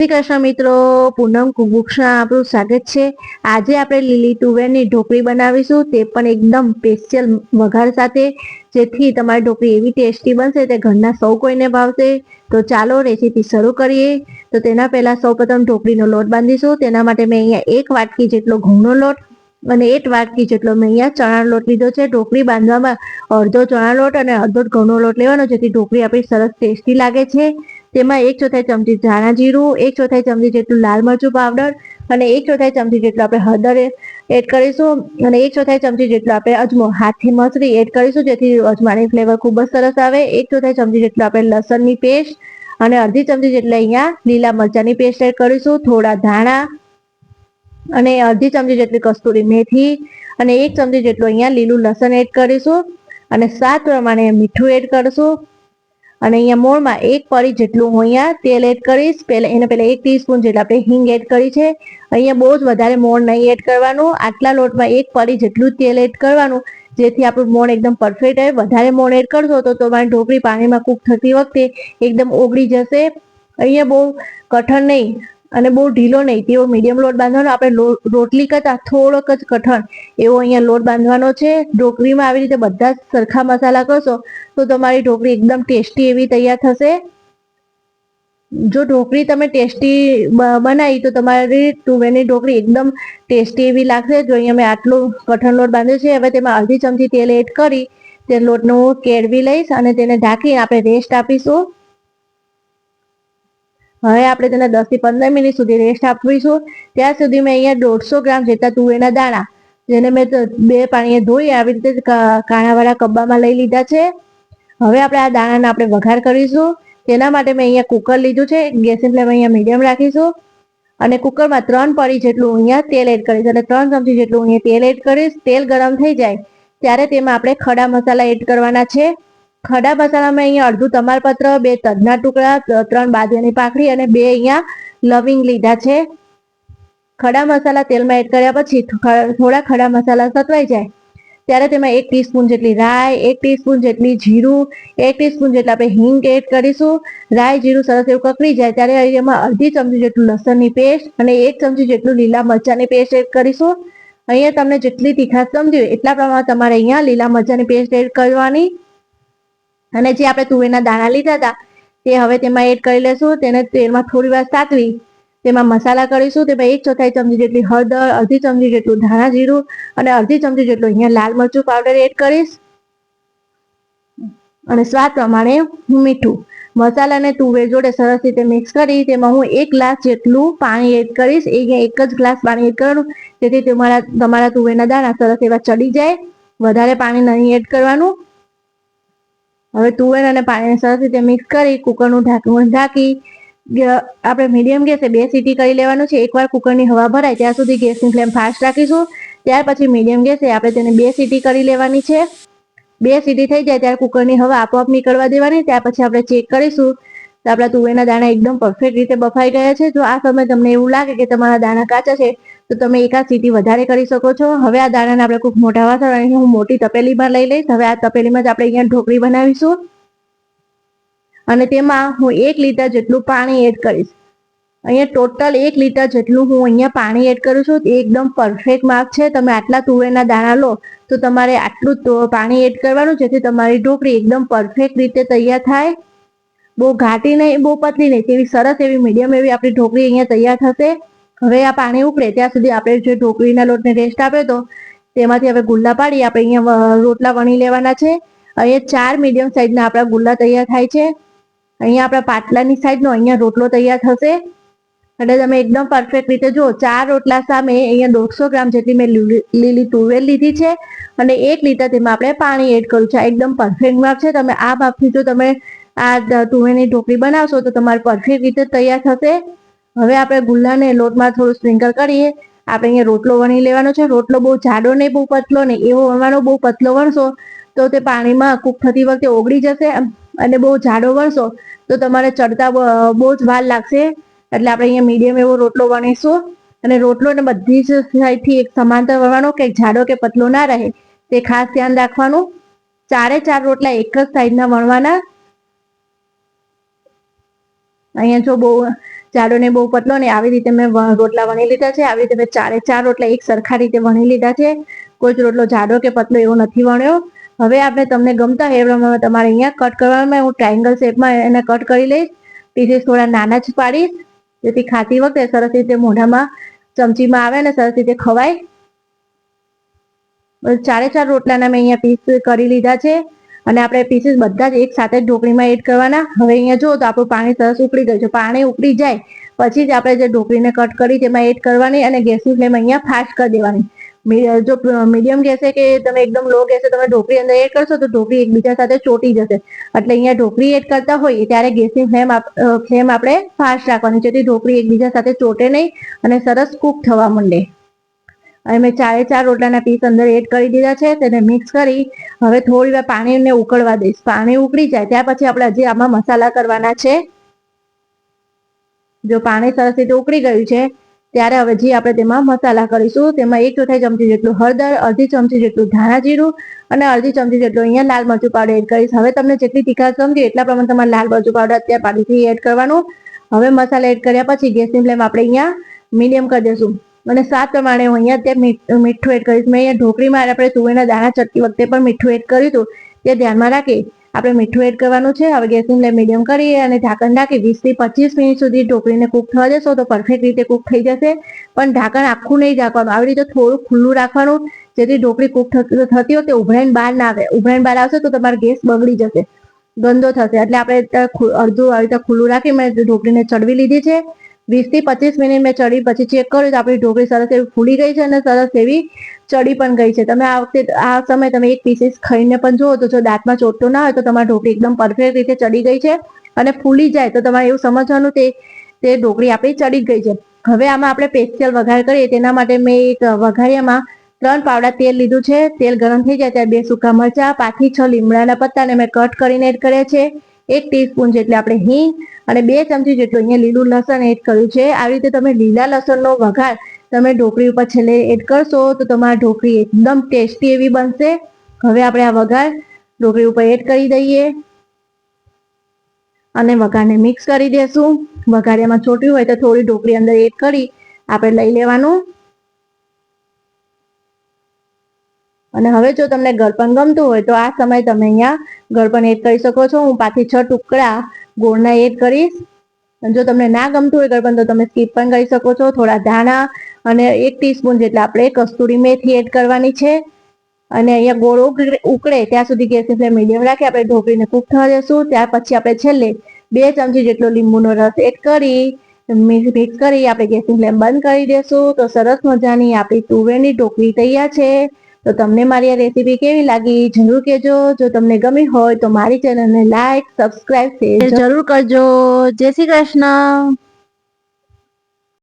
શ્રી કૃષ્ણ મિત્રો, પૂનમ કુકબુક્સમાં આપણું સ્વાગત છે. આજે આપણે લીલી તુવેરની ઢોકળી બનાવીશું. તે પણ એકદમ સ્પેશિયલ વઘાર સાથે, જેથી તમારી ઢોકળી એવી ટેસ્ટી બનશે તે ઘરના સૌ કોઈને ભાવશે. તો ચાલો રેસીપી શરૂ કરીએ. તો તેના પહેલાં સૌપ્રથમ ઢોકળીનો લોટ બાંધીશું. તેના માટે મેં અહીંયા એક વાટકી જેટલો ઘઉંનો લોટ અને એક વાટકી જેટલો મેં અહીંયા ચણાનો લોટ લીધો છે. ઢોકળી બાંધવામાં અડધો ચણા લોટ અને અડધો ઘઉંનો લોટ લેવાનો, જેથી ઢોકળી આપણી સરસ ટેસ્ટી લાગે છે. તેમાં એક ચોથાઈ ચમચી ધાણા જીરું, એક ચોથાઈ ચમચી જેટલું લાલ મરચું પાવડર અને એક ચોથાઈ ચમચી જેટલું આપણે હળદર એડ કરીશું અને એક ચોથાઈ ચમચી જેટલું આપણે અજમો હાથથી મસરી એડ કરીશું જેથી અજમાની ફ્લેવર ખૂબ જ સરસ આવે. એક ચોથાઈ ચમચી જેટલું આપણે લસણની પેસ્ટ અને અડધી ચમચી જેટલી અહીંયા લીલા મરચાની પેસ્ટ એડ કરીશું, થોડા ધાણા અને અડધી ચમચી જેટલી કસ્તુરી મેથી અને એક ચમચી જેટલું અહીંયા લીલું લસણ એડ કરીશું અને સ્વાદ પ્રમાણે મીઠું એડ કરીશું. અને અહીંયા મોળમાં એક પરી જેટલું હું અહીંયા, તેલ એડ કરીશ. પહેલા એને પહેલા એક ટીસ્પૂન જેટલું આપણે હિંગ એડ કરી છે. અહીંયા બહુ જ વધારે મોણ નહીં એડ કરવાનું. આટલા લોટમાં એક પરી જેટલું તેલ એડ કરવાનું, જેથી આપણું મોણ એકદમ પરફેક્ટ આવે વધારે મોણ એડ કરશો તો તમારી ઢોકળી પાણીમાં કૂક થતી વખતે એકદમ ઓગળી જશે. અહીંયા બહુ કઠણ નહીં. અને બહુ ઢીલો નહીં. તેવો મીડિયમ લોટ બાંધવાનો, આપણે રોટલી કરતા થોડોક જ કઠણ. એવો અહીંયા લોટ બાંધવાનો છે. ઢોકળીમાં આવી રીતે બધા સરખા મસાલા કરશો, તો તમારી ઢોકળી એકદમ ટેસ્ટી એવી તૈયાર થશે. જો ઢોકળી તમે ટેસ્ટી બનાવી, તો તમારી તુવેરની ઢોકળી એકદમ ટેસ્ટી એવી લાગશે. જો અહીંયા મેં આટલું કઠણ લોટ બાંધ્યો છે, હવે તેમાં અડધી ચમચી તેલ એડ કરી, તે લોટનું કેળવી લઈશ અને તેને ઢાંકીને આપણે રેસ્ટ આપીશું. હવે આપણે તેને દસથી પંદર મિનિટ સુધી રેસ્ટ આપીશું. ત્યાં સુધી મેં અહીંયા દોઢસો ગ્રામ જેટલા તુવેરના દાણા, જેને મેં બે પાણીએ ધોઈ આવી રીતે કાણાવાળા કબ્બામાં લઈ લીધા છે. હવે આપણે આ દાણાને આપણે વઘાર કરીશું. તેના માટે મેં અહીંયા કુકર લીધું છે. ગેસની ફ્લેમ અહીંયા મીડિયમ રાખીશું. અને કુકરમાં ત્રણ પડી જેટલું અહીંયા તેલ એડ કરીશ. અને ત્રણ ચમચી જેટલું અહીંયા તેલ એડ કરીશ. તેલ ગરમ થઈ જાય, ત્યારે તેમાં આપણે ખડા મસાલા એડ કરવાના છે. ખડા મસાલામાં અહીંયા અડધું તમાલપત્ર, બે તજના ટુકડા ત્રણ બાદિયાની પાખડી અને બે અહીંયા લવિંગ લીધા છે. ખડા મસાલા તેલમાં એડ કર્યા પછી થોડા ખડા મસાલા સતવાઈ જાય. ત્યારે તેમાં એક ટીસ્પૂન જેટલી રાઈ, એક ટીસ્પૂન જેટલી જીરું, એક ટીસ્પૂન જેટલા આપણે હિંગ એડ કરીશું. રાઈ, જીરું સરસ એવું કકડી જાય ત્યારે એમાં અડધી ચમચી જેટલું લસણની પેસ્ટ અને એક ચમચી જેટલું લીલા મરચાંની પેસ્ટ એડ કરીશું. અહીંયા તમને જેટલી તીખાશ સમજી હોય એટલા પ્રમાણે તમારે અહીંયા લીલા મરચાંની પેસ્ટ એડ કરવાની. અને જે આપણે તુવેરના દાણા લીધા હતા, તે હવે તેમાં એડ કરી લેશું, તેને તેલમાં થોડી વાર સાતવી, તેમાં મસાલા કરીશું તેમાં એક ચોથાઈ ચમચી જેટલી હળદર, અડધી ચમચી જેટલું ધાણા જીરું અને અડધી ચમચી જેટલું અહીંયા લાલ મરચું પાવડર એડ કરીશ. અને સ્વાદ પ્રમાણે હું મીઠું મસાલાને તુવેર જોડે સરસ રીતે મિક્સ કરી, તેમાં હું એક ગ્લાસ જેટલું પાણી એડ કરીશ, એ અહીંયા એક જ ગ્લાસ પાણી એડ કરવાનું, જેથી તમારા તમારા તુવેરના દાણા સરસ એવા ચડી જાય, વધારે પાણી નહીં એડ કરવાનું. હવે તુવેર અને પાણીને સરસ રીતે મિક્સ કરી, કુકરનું ઢાંકણું ઢાંકી આપણે મીડિયમ ગેસે બે સીટી કરી લેવાનું છે, એકવાર કુકરની હવા ભરાય ત્યાં સુધી ગેસની ફ્લેમ ફાસ્ટ રાખીશું, ત્યાર પછી મીડિયમ ગેસે આપણે તેને બે સીટી કરી લેવાની છે. બે સીટી થઈ જાય ત્યારે કુકરની હવા આપોઆપ નીકળવા દેવાની, ત્યાર પછી આપણે ચેક કરીશું. તો આપણા તુવેરના દાણા એકદમ પરફેક્ટ રીતે બફાઈ ગયા છે. જો આ સમય તમને એવું લાગે કે તમારા દાણા કાચા છે તો તમે એકાદ સીટી વધારે કરી શકો છો. હવે આ દાણાને આપણે ખૂબ મોટા વાસણ અને હું મોટી તપેલીમાં લઈ લઈશ. હવે આ તપેલીમાં જ આપણે અહીંયા ઢોકળી બનાવીશું. અને તેમાં હું એક લીટર જેટલું પાણી એડ કરીશ. અહીંયા ટોટલ એક લીટર જેટલું હું અહીંયા પાણી એડ કરું છું. એ એકદમ પરફેક્ટ માપ છે. તમે આટલા તુવેરના દાણા લો તો તમારે આટલું પાણી એડ કરવાનું, જેથી તમારી ઢોકળી એકદમ પરફેક્ટ રીતે તૈયાર થાય. બહુ ઘાટી નહીં, બહુ પતલી નહીં, તેવી સરસ એવી મીડિયમ એવી આપણી ઢોકળી અહીંયા તૈયાર થશે. હવે આ પાણી ઉકળે, ત્યાં સુધી આપણે જે ઢોકળીના લોટને રેસ્ટ આપ્યો તો તેમાંથી હવે ગુલ્લા પાડી, આપણે અહીંયા રોટલા વણી લેવાના છે. અહીંયા ચાર મીડિયમ સાઈઝના આપણા ગુલ્લા તૈયાર થાય છે. અહીંયા આપણા પાટલાની સાઈડનો અહીંયા રોટલો તૈયાર થશે. એટલે તમે એકદમ પરફેક્ટ રીતે જુઓ, ચાર રોટલા સામે અહીંયા દોઢસો ગ્રામ જેટલી મેં લીલી તુવેર લીધી છે. અને એક લીટર તેમાં આપણે પાણી એડ કર્યું છે. એકદમ પરફેક્ટ માપ છે. તમે આ માપથી જો તમે આ તુવેરની ઢોકળી બનાવશો તો તમારે પરફેક્ટ રીતે તૈયાર થશે. હવે આપણે ગુલ્લાને લોટમાં થોડું સ્પ્રિંકલ કરીએ. આપણે અહીંયા રોટલો વણી લેવાનો છે. રોટલો બહુ જાડો નહીં, બહુ પતલો નહીં. એવો વણવાનો બહુ પતલો વણશો, તો તે પાણીમાં કૂક થતી વખતે ઓગળી જશે અને બહુ જાડો વણશો, તો તમારે ચડતા બહુ જ વાર લાગશે. એટલે આપણે અહીંયા મીડિયમ એવો રોટલો વણીશું. અને રોટલો ને બધી જ સાઈડથી એક સમાંતર વણવાનો, કે જાડો કે પતલો ના રહે. તે ખાસ ધ્યાન રાખવાનું. ચારે ચાર રોટલા એક જ સાઈડના વણવાના. અહીંયા જો બહુ જાડો ને બહુ પતલો ને આવી રીતે મેં રોટલા વણી લીધા છે. આવી રીતે મેં ચારે ચાર રોટલા એક સરખા રીતે વણી લીધા છે. કોઈ જ રોટલો જાડો કે પતલો એવો નથી વણ્યો. હવે આપણે તમને ગમતા એ પ્રમાણે તમારે અહીંયા કટ કરવામાં હું ટ્રાયંગલ શેપમાં એને કટ કરી લઈશ. પીસીસ થોડા નાના જ પાડીશ. જેથી ખાતી વખતે સરસ રીતે મોઢામાં ચમચીમાં આવે ને સરસ રીતે ખવાય. ચારે ચાર રોટલાના મેં અહીંયા પીસ કરી લીધા છે. અને આપણે પીસીસ બધા જ એક સાથે ઢોકળીમાં એડ કરવાના. હવે અહીંયા જો તો આપણું પાણી સરસ ઉકળી ગયું છે. પાણી ઉકળી જાય પછી જ આપણે જે ઢોકળીને કટ કરી તેમાં એડ કરવાની અને ગેસની ફ્લેમ અહીંયા ફાસ્ટ કરી દેવાની. જો મીડિયમ ગેસે કે તમે એકદમ લો ગેસે તમે ઢોકળી અંદર એડ કરશો તો ઢોકળી એકબીજા સાથે ચોટી જશે. એટલે અહીંયા ઢોકળી એડ કરતા હોઈએ ત્યારે ગેસની ફ્લેમ ફ્લેમ આપણે ફાસ્ટ રાખવાની, જેથી ઢોકળી એકબીજા સાથે ચોટે નહીં અને સરસ કૂક થવા માંડે. અને મેં ચારે ચાર રોટલાના પીસ અંદર એડ કરી દીધા છે, તેને મિક્સ કરી, હવે થોડી વાર પાણીને ઉકળવા દઈશ. પાણી ઉકળી જાય, ત્યાર પછી આપણે હજી આમાં મસાલા કરવાના છે. જો પાણી સરસ રીતે ઉકળી ગયું છે, ત્યારે હવે જે આપણે તેમાં મસાલા કરીશું, તેમાં એક ચોથાઈ ચમચી જેટલું હળદર, અડધી ચમચી જેટલું ધાણા જીરું અને અડધી ચમચી જેટલું અહીંયા લાલ મરચું પાવડર એડ કરીશ. હવે તમને જેટલી તીખા ગમતી એટલા પ્રમાણે તમારે લાલ મરચું પાવડર અત્યારે પાણીથી એડ કરવાનું. હવે મસાલા એડ કર્યા પછી ગેસની ફ્લેમ આપણે અહીંયા મીડિયમ કરી દઈશું. અને સ્વાદ પ્રમાણે હું અહીંયા તે મીઠ- એડ કરીશ. મેં અહીંયા ઢોકળીમાં આપણે તુવેરના દાણા ચટકી વખતે પણ મીઠું એડ કર્યું હતું. તે ધ્યાનમાં રાખી આપણે મીઠું એડ કરવાનું છે. હવે ગેસની ફ્લેમ મીડિયમ કરીએ અને ઢાંકણ ઢાંકી વીસથી પચીસ મિનિટ સુધી ઢોકળીને કૂક થવા દેશો તો પરફેક્ટ રીતે કૂક થઈ જશે. પણ ઢાંકણ આખું નહીં ઢાંકવાનું. આવી રીતે થોડું ખુલ્લું રાખવાનું. જેથી ઢોકળી કૂક થતી હોય વખતે ઉભરાઈને બહાર ના આવે. ઉભરાઈને બહાર આવશે તો તમારો ગેસ બગડી જશે. ગંદો થશે. એટલે આપણે અડધું આવી રીતે ખુલ્લું રાખી મેં ઢોકળીને ચડવી લીધી છે. વીસથી પચીસ મિનિટ મેં ચડી પછી ચેક કર્યું તો આપણી ઢોકળી સરસ એવી ફૂલી ગઈ છે અને સરસ એવી ચડી પણ ગઈ છે. તમે આ વખતે આ સમયે તમે એક પીસીસ ખાઈને પણ જુઓ તો જો દાંતમાં ચોટતો ના હોય તો તમારી ઢોકળી એકદમ પરફેક્ટ રીતે ચડી ગઈ છે અને ફૂલી જાય તો તમારે એવું સમજવાનું તે તે ઢોકળી આપણી ચડી ગઈ છે. હવે આમાં આપણે પેસ્ટિયલ વઘાર કરીએ તેના માટે મેં એક વઘારિયામાં ત્રણ પાવડા તેલ લીધું છે. તેલ ગરમ થઈ જાય ત્યારે બે સૂકા મરચા પાથી છ લીમડાના પત્તાને મેં કટ કરીને એડ કર્યા છે. એક ટીસ્પૂન જેટલી આપણે હિંગ અને બે ચમચી જેટલું અહીંયા લીલું લસણ એડ કર્યું છે. આવી રીતે તમે લીલા લસણનો વઘાર તમે ઢોકળી ઉપર છેલ્લે એડ કરશો તો તમારી ઢોકળી એકદમ ટેસ્ટી એવી બનશે. હવે આપણે આ વઘાર ઢોકળી ઉપર એડ કરી દઈએ અને વઘારને મિક્સ કરી દેશું. એમાં છોટ્યું હોય તો થોડી ઢોકળી અંદર એડ કરી આપણે લઈ લેવાનું. અને હવે જો તમને ગળપણ ગમતું હોય, તો આ સમયે તમે અહીંયા ગળપણ એડ કરી શકો છો. હું પાછી છ ટુકડા ગોળના એડ કરીશ. જો તમને ના ગમતું હોય ગળપણ, તો તમે સ્કીપ પણ કરી શકો છો. થોડા ધાણા અને એક ટીસ્પૂન જેટલા આપણે કસ્તુરી મેથી એડ કરવાની છે. અને અહીંયા ગોળ ઉકળે- ત્યાં સુધી ગેસની ફ્લેમ મીડિયમ રાખી આપણે ઢોકળીને કૂક થવા દેશું. ત્યાર પછી આપણે છેલ્લે બે ચમચી જેટલો લીંબુનો રસ એડ કરી, મિક્સ કરી આપણે ગેસની ફ્લેમ બંધ કરી દેશું. તો સરસ મજાની આપણી તુવેરની ઢોકળી તૈયાર છે. તો તમને મારી આ રેસીપી કેવી લાગી? જરૂર કહેજો. જો તમને ગમી હોય તો મારી ચેનલને લાઈક સબસ્ક્રાઈબ જરૂર કરજો. જય શ્રી કૃષ્ણ.